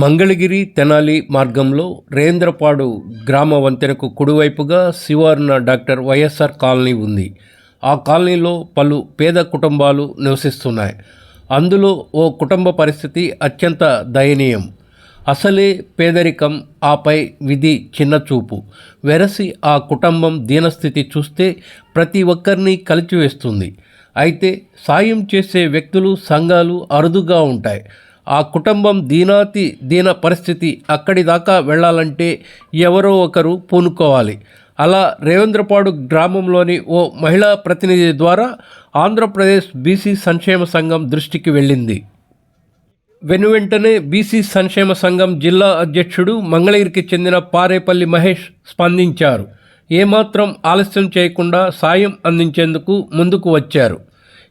మంగళగిరి తెనాలి మార్గంలో రేంద్రపాడు గ్రామ వంతెనకు కుడివైపుగా శివారున డాక్టర్ వైఎస్ఆర్ కాలనీ ఉంది. ఆ కాలనీలో పలు పేద కుటుంబాలు నివసిస్తున్నాయి. అందులో ఓ కుటుంబ పరిస్థితి అత్యంత దయనీయం. అసలే పేదరికం ఆపై విధి చిన్నచూపు వెరసి ఆ కుటుంబం దీనస్థితి చూస్తే ప్రతి ఒక్కరిని కలిచివేస్తుంది. అయితే సాయం చేసే వ్యక్తులు సంఘాలు అరుదుగా ఉంటాయి. ఆ కుటుంబం దీనాతి దీన పరిస్థితి అక్కడి దాకా వెళ్ళాలంటే ఎవరో ఒకరు పూనుకోవాలి. అలా రేవేంద్రపాడు గ్రామంలోని ఓ మహిళా ప్రతినిధి ద్వారా ఆంధ్రప్రదేశ్ బీసీ సంక్షేమ సంఘం దృష్టికి వెళ్ళింది. వెనువెంటనే బీసీ సంక్షేమ సంఘం జిల్లా అధ్యక్షుడు మంగళగిరికి చెందిన పారేపల్లి మహేష్ స్పందించారు. ఏమాత్రం ఆలస్యం చేయకుండా సాయం అందించేందుకు ముందుకు వచ్చారు.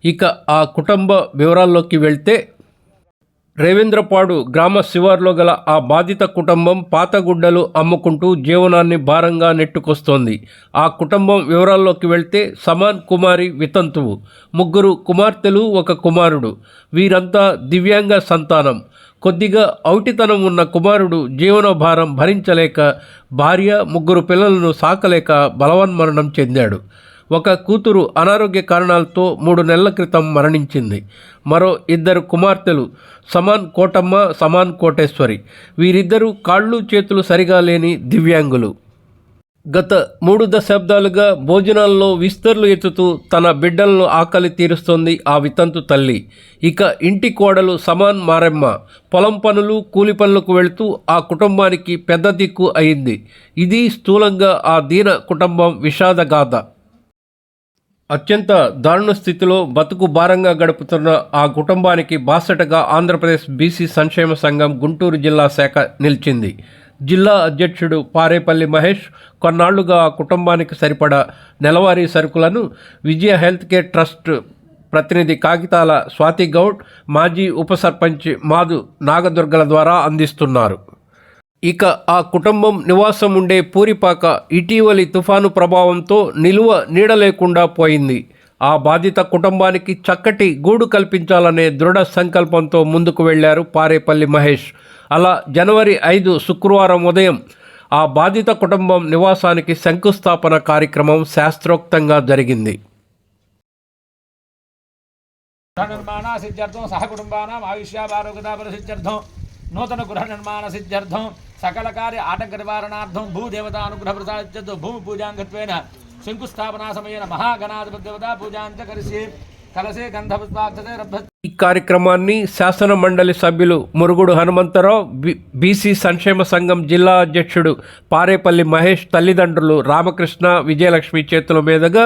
ఇక ఆ కుటుంబ వివరాల్లోకి వెళ్తే రేవేంద్రపాడు గ్రామ శివార్లో గల ఆ బాధిత కుటుంబం పాతగుడ్డలు అమ్ముకుంటూ జీవనాన్ని భారంగా నెట్టుకొస్తోంది. ఆ కుటుంబం వివరాల్లోకి వెళ్తే సమాన్ కుమారి వితంతువు ముగ్గురు కుమార్తెలు ఒక కుమారుడు. వీరంతా దివ్యాంగ సంతానం. కొద్దిగా ఔటితనం ఉన్న కుమారుడు జీవనోభారం భరించలేక భార్య ముగ్గురు పిల్లలను సాకలేక బలవన్మరణం చెందాడు. ఒక కూతురు అనారోగ్య కారణాలతో మూడు నెలల క్రితం మరణించింది. మరో ఇద్దరు కుమార్తెలు సమాన్ కోటమ్మ సమాన్ కోటేశ్వరి. వీరిద్దరూ కాళ్ళు చేతులు సరిగా లేని దివ్యాంగులు. గత మూడు దశాబ్దాలుగా భోజనాల్లో విస్తర్లు ఎత్తుతూ తన బిడ్డలను ఆకలి తీరుస్తోంది ఆ వితంతు తల్లి. ఇక ఇంటి కోడలు సమాన్ మారెమ్మ పొలం పనులు కూలి పనులకు వెళుతూ ఆ కుటుంబానికి పెద్ద దిక్కు అయింది. ఇది స్థూలంగా ఆ దీన కుటుంబం విషాదగాథ. అత్యంత దారుణ స్థితిలో బతుకు భారంగా గడుపుతున్న ఆ కుటుంబానికి బాసటగా ఆంధ్రప్రదేశ్ బీసీ సంక్షేమ సంఘం గుంటూరు జిల్లా శాఖ నిలిచింది. జిల్లా అధ్యక్షుడు పారేపల్లి మహేష్ కొన్నాళ్ళుగా ఆ కుటుంబానికి సరిపడా నెలవారీ సరుకులను విజయ హెల్త్ కేర్ ట్రస్ట్ ప్రతినిధి కాగితాల స్వాతి గౌడ్ మాజీ ఉప సర్పంచ్ మాధు నాగదుర్గల ద్వారా అందిస్తున్నారు. ఇక ఆ కుటుంబం నివాసం ఉండే పూరిపాక ఇటీవలి తుఫాను ప్రభావంతో నిలువ నీడలేకుండా పోయింది. ఆ బాధిత కుటుంబానికి చక్కటి గూడు కల్పించాలనే దృఢ సంకల్పంతో ముందుకు వెళ్ళారు పారేపల్లి మహేష్. అలా జనవరి ఐదు శుక్రవారం ఉదయం ఆ బాధిత కుటుంబం నివాసానికి శంకుస్థాపన కార్యక్రమం శాస్త్రోక్తంగా జరిగింది. నిర్మాణ సిద్ధ్యర్థం సహకుటుంబానాం ఆయుష్యారోగ్యతాపర నూతన గృహ నిర్మాణ సిద్ధ్యర్థం సకల కార్య ఆటంక నివారణార్థం భూదేవత అనుగ్రహ ప్రసాదిత్యర్థం భూమి పూజాంగత్వేన శంకుస్థాపనా సమయేన మహాగణాధిపదేవత పూజాంచ కరిసి కలసే గంధపుష్పాక్షతే ఈ కార్యక్రమాన్ని శాసన మండలి సభ్యులు మురుగుడు హనుమంతరావు బి- బీసీ సంక్షేమ సంఘం జిల్లా అధ్యక్షుడు పారేపల్లి మహేష్ తల్లిదండ్రులు రామకృష్ణ విజయలక్ష్మి చేతుల మీదుగా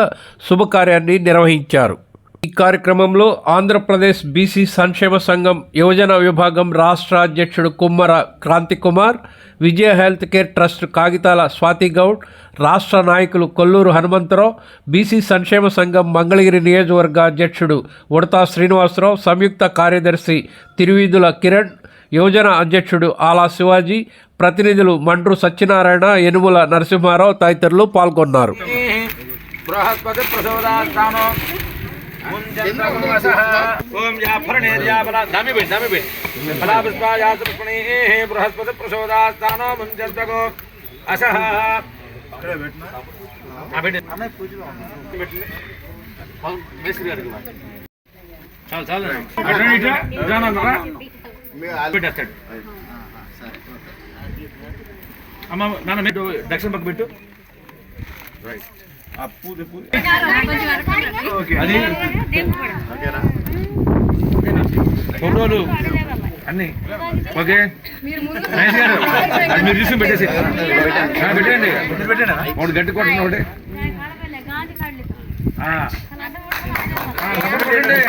శుభకార్యాన్ని నిర్వహించారు. ఈ కార్యక్రమంలో ఆంధ్రప్రదేశ్ బీసీ సంక్షేమ సంఘం యువజన విభాగం రాష్ట్ర అధ్యక్షుడు Kummara Kranthi Kumar Vijaya health care trust Kagitala Swathi Goud రాష్ట్ర నాయకులు కొల్లూరు హనుమంతరావు బీసీ సంక్షేమ సంఘం మంగళగిరి నియోజకవర్గ అధ్యక్షుడు ఉడతా శ్రీనివాసరావు సంయుక్త కార్యదర్శి తిరువీధుల కిరణ్ యువజన అధ్యక్షుడు ఆలా శివాజీ ప్రతినిధులు మండ్రు సత్యనారాయణ యనుముల నరసింహారావు తదితరులు పాల్గొన్నారు. ఓం జాఫరణేర్యాఫల దామి బిడ్ దామి బిడ్ ఫలాపుష్పాయాసు పుష్పణే బృహస్పతి ప్రసోదాస్థానో ముంజంతగో అసహ. చాలు చాలు. పెట్టండి ఇట్లా ఇదానన్నారా? పెట్టేస్తాడు. అమ్మ నాన్న దక్షిణ పక్క పెట్టు. రైట్. అది ఫోటోలు అన్ని ఓకే గారు మీరు చూసి పెట్టేసి పెట్టండి ఒకటి గట్టి కొట్టండి ఒకటి ఆ. ఆ, ఒకటి పెట్టండి.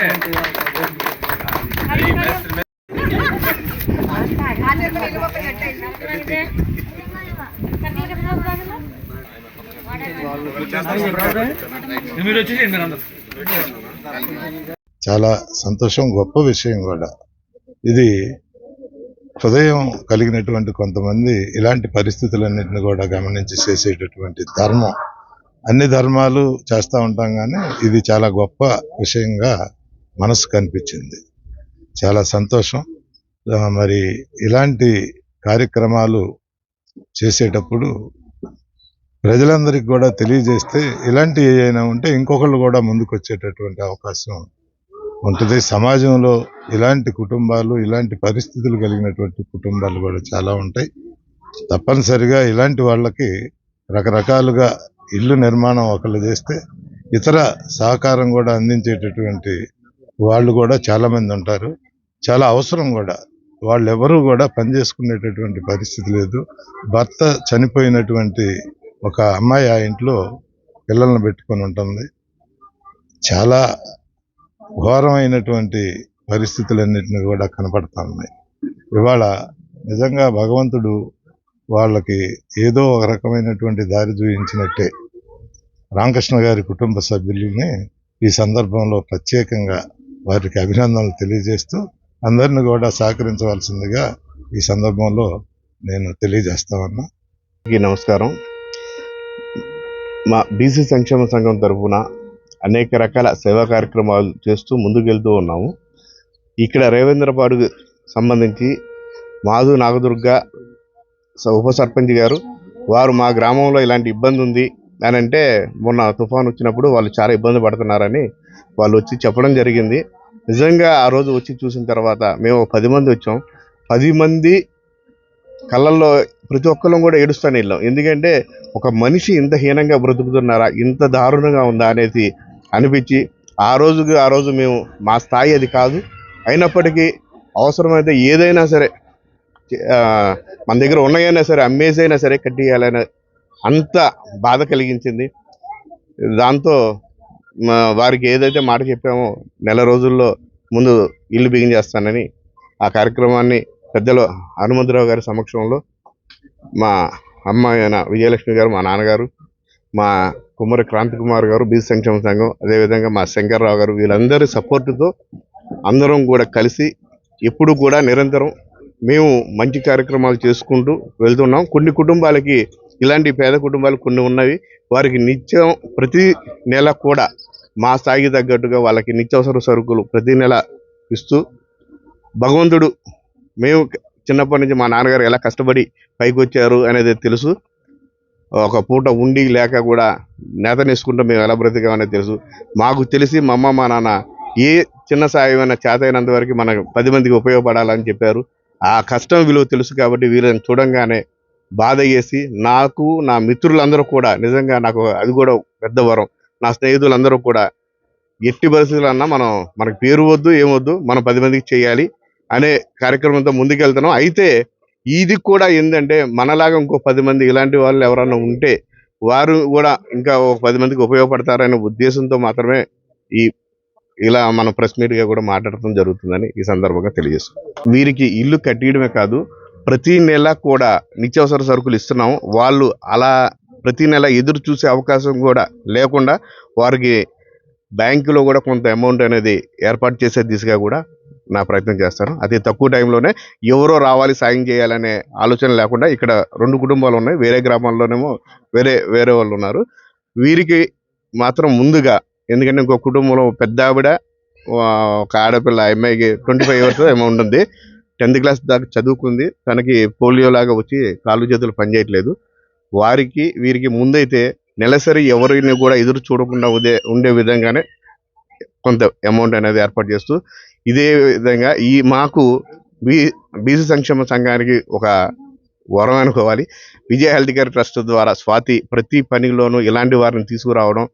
మీరు వచ్చేసి మీరు అందరు చాలా సంతోషం గొప్ప విషయం కూడా. ఇది హృదయం కలిగినటువంటి కొంతమంది ఇలాంటి పరిస్థితులన్నింటిని కూడా గమనించి చేసేటటువంటి ధర్మం. అన్ని ధర్మాలు చేస్తూ ఉంటాం కానీ ఇది చాలా గొప్ప విషయంగా మనసు కనిపించింది. చాలా సంతోషం. మరి ఇలాంటి కార్యక్రమాలు చేసేటప్పుడు ప్రజలందరికీ కూడా తెలియజేస్తే ఇలాంటి ఏదైనా ఉంటే ఇంకొకళ్ళు కూడా ముందుకు వచ్చేటటువంటి అవకాశం ఉంటుంది. సమాజంలో ఇలాంటి కుటుంబాలు ఇలాంటి పరిస్థితులు కలిగినటువంటి కుటుంబాలు కూడా చాలా ఉంటాయి. తప్పనిసరిగా ఇలాంటి వాళ్ళకి రకరకాలుగా ఇల్లు నిర్మాణం ఒకళ్ళు చేస్తే ఇతర సహకారం కూడా అందించేటటువంటి వాళ్ళు కూడా చాలామంది ఉంటారు. చాలా అవసరం కూడా. వాళ్ళు కూడా పనిచేసుకునేటటువంటి పరిస్థితి లేదు. భర్త చనిపోయినటువంటి ఒక అమ్మాయి ఆ ఇంట్లో పిల్లలను పెట్టుకొని ఉంటుంది. చాలా ఘోరమైనటువంటి పరిస్థితులన్నింటినీ కూడా కనపడతా ఉన్నాయి. ఇవాళ నిజంగా భగవంతుడు వాళ్ళకి ఏదో ఒక రకమైనటువంటి దారి చూపించినట్టే రామకృష్ణ గారి కుటుంబ సభ్యులని ఈ సందర్భంలో ప్రత్యేకంగా వారికి అభినందనలు తెలియజేస్తూ అందరిని కూడా సహకరించవలసిందిగా ఈ సందర్భంలో నేను తెలియజేస్తా ఉన్నా. నమస్కారం. మా బీసీ సంక్షేమ సంఘం తరఫున అనేక రకాల సేవా కార్యక్రమాలు చేస్తూ ముందుకెళ్తూ ఉన్నాము. ఇక్కడ రేవేంద్రపాడు సంబంధించి మాధు నాగదుర్గ స- ఉప సర్పంచ్ గారు వారు మా గ్రామంలో ఇలాంటి ఇబ్బంది ఉంది అని అంటే మొన్న తుఫాన్ వచ్చినప్పుడు వాళ్ళు చాలా ఇబ్బంది పడుతున్నారని వాళ్ళు వచ్చి చెప్పడం జరిగింది. నిజంగా ఆ రోజు వచ్చి చూసిన తర్వాత మేము పది మంది వచ్చాం. పది మంది కళ్ళల్లో ప్రతి ఒక్కరూ కూడా ఏడుస్తాను వెళ్ళాం ఎందుకంటే ఒక మనిషి ఇంత హీనంగా బ్రతుకుతున్నారా ఇంత దారుణంగా ఉందా అనేది అనిపించి ఆ రోజుకి ఆ రోజు మేము మా స్థాయి అది కాదు. అయినప్పటికీ అవసరమైతే ఏదైనా సరే మన దగ్గర ఉన్నాయైనా సరే అమ్మేసైనా సరే కట్టియాలని అంత బాధ కలిగించింది. దాంతో మా వారికి ఏదైతే మాట చెప్పామో నెల రోజుల్లో ముందు ఇల్లు బిగించేస్తానని ఆ కార్యక్రమాన్ని పెద్దలు హనుమంతరావు గారి సమక్షంలో మా అమ్మాయి అయిన విజయలక్ష్మి గారు మా నాన్నగారు మా కుమ్మరి క్రాంతి కుమార్ గారు బీసీ సంక్షేమ సంఘం అదేవిధంగా మా శంకర్రావు గారు వీళ్ళందరి సపోర్టుతో అందరం కూడా కలిసి ఎప్పుడు కూడా నిరంతరం మేము మంచి కార్యక్రమాలు చేసుకుంటూ వెళ్తున్నాం. కొన్ని కుటుంబాలకి ఇలాంటి పేద కుటుంబాలు కొన్ని ఉన్నవి. వారికి నిత్యం ప్రతి నెల కూడా మా స్థాయికి తగ్గట్టుగా వాళ్ళకి నిత్యావసర సరుకులు ప్రతి నెల ఇస్తూ భగవంతుడు మేము చిన్నప్పటి నుంచి మా నాన్నగారు ఎలా కష్టపడి పైకి వచ్చారు అనేది తెలుసు. ఒక పూట ఉండి లేక కూడా నేతనేసుకుంటూ మేము ఎలా బ్రతికామనేది తెలుసు. మాకు తెలిసి మా అమ్మ మా నాన్న ఏ చిన్న సాయమైనా చేతైనంత వరకు మనకు పది మందికి ఉపయోగపడాలని చెప్పారు. ఆ కష్టం విలువ తెలుసు కాబట్టి వీళ్ళని చూడంగానే బాధ చేసి నాకు నా మిత్రులందరూ కూడా నిజంగా నాకు అది కూడా పెద్ద వరం. నా స్నేహితులందరూ కూడా ఎట్టి పరిస్థితులన్నా మనం మనకు పేరు వద్దు ఏమొద్దు మనం పది మందికి చేయాలి. అనే కార్యక్రమంతో ముందుకెళ్తున్నాం. అయితే ఇది కూడా ఏంటంటే మనలాగా ఇంకో పది మంది ఇలాంటి వాళ్ళు ఎవరైనా ఉంటే వారు కూడా ఇంకా ఒక పది మందికి ఉపయోగపడతారనే ఉద్దేశంతో మాత్రమే ఈ ఇలా మన ప్రెస్ మీట్గా కూడా మాట్లాడటం జరుగుతుందని ఈ సందర్భంగా తెలియజేస్తున్నాం. వీరికి ఇల్లు కట్టియడమే కాదు ప్రతి నెల కూడా నిత్యావసర సరుకులు ఇస్తున్నాం వాళ్ళు అలా ప్రతి నెల ఎదురు చూసే అవకాశం కూడా లేకుండా వారికి బ్యాంకులో కూడా కొంత అమౌంట్ అనేది ఏర్పాటు చేసే దిశగా కూడా నా ప్రయత్నం చేస్తాను. అతి తక్కువ టైంలోనే ఎవరో రావాలి సాయం చేయాలనే ఆలోచన లేకుండా ఇక్కడ రెండు కుటుంబాలు ఉన్నాయి. వేరే గ్రామాల్లోనేమో వేరే వేరే వాళ్ళు ఉన్నారు. వీరికి మాత్రం ముందుగా ఎందుకంటే ఇంకో కుటుంబంలో పెద్ద ఆవిడ ఒక ఆడపిల్ల అమ్మాయికి ట్వంటీ ఫైవ్ ఇయర్స్ ఏమో ఉంటుంది. టెన్త్ క్లాస్ దాకా చదువుకుంది. తనకి పోలియో లాగా వచ్చి కాళ్ళు చేతులు పనిచేయట్లేదు. వారికి వీరికి ముందైతే నెలసరి ఎవరిని కూడా ఎదురు చూడకుండా ఉండే ఉండే విధంగానే కొంత అమౌంట్ అనేది ఏర్పాటు చేస్తూ ఇదే విధంగా ఈ మాకు బీ బీసీ సంక్షేమ సంఘానికి ఒక వరం అనుకోవాలి. విజయ హెల్త్ కేర్ ట్రస్ట్ ద్వారా స్వాతి ప్రతి పనిలోనూ ఇలాంటి వారిని తీసుకురావడం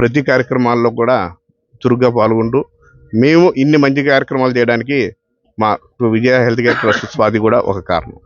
ప్రతి కార్యక్రమాల్లో కూడా చురుగ్గా పాల్గొంటూ మేము ఇన్ని మంచి కార్యక్రమాలు చేయడానికి మా Vijaya health care trust Swathi కూడా ఒక కారణం.